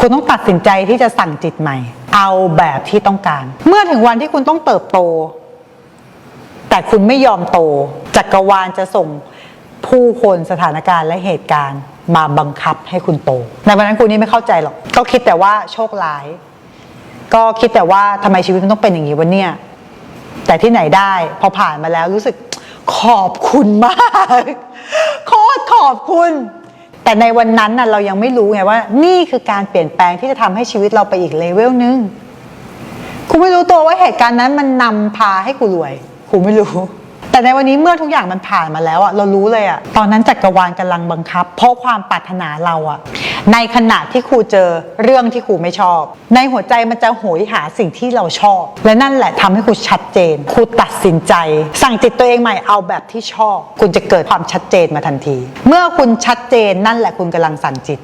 คุณต้องตัดสินใจที่จะสั่งจิตใหม่ เอาแบบที่ต้องการ เมื่อถึงวันที่คุณต้องเติบโต แต่คุณไม่ยอมโตจักรวาลจะส่งผู้คนสถานการณ์และเหตุการณ์ มาบังคับให้คุณโต ในวันนั้นคุณนี่ไม่เข้าใจหรอก ก็คิดแต่ว่าโชคร้าย ก็คิดแต่ว่าทำไมชีวิตมันต้องเป็นอย่างนี้วะเนี่ยแต่ที่ไหนได้พอผ่านมาแล้วรู้สึกขอบคุณมาก โคตรขอบคุณ แต่ในวันนั้นน่ะเรายังไม่รู้ไงว่า นี่คือการเปลี่ยนแปลงที่จะทำให้ชีวิตเราไปอีกเลเวลนึงคุณไม่รู้ตัวว่าเหตุการณ์นั้นมันนำพาให้คุณรวยคุณไม่รู้ แต่ในวันนี้เมื่อทุกอย่างมันผ่านมาแล้วอะเรารู้เลยอะตอนนั้นจักรวาลกำลังบังคับ เพราะความปรารถนาเราอะ ในขณะที่ครูเจอเรื่องที่ครูไม่ชอบ ในหัวใจมันจะโหยหาสิ่งที่เราชอบ และนั่นแหละทำให้ครูชัดเจนครูตัดสินใจ สั่งจิตตัวเองใหม่เอาแบบที่ชอบ คุณจะเกิดความชัดเจนมาทันที เมื่อคุณชัดเจนนั่นแหละคุณกำลังสั่งจิต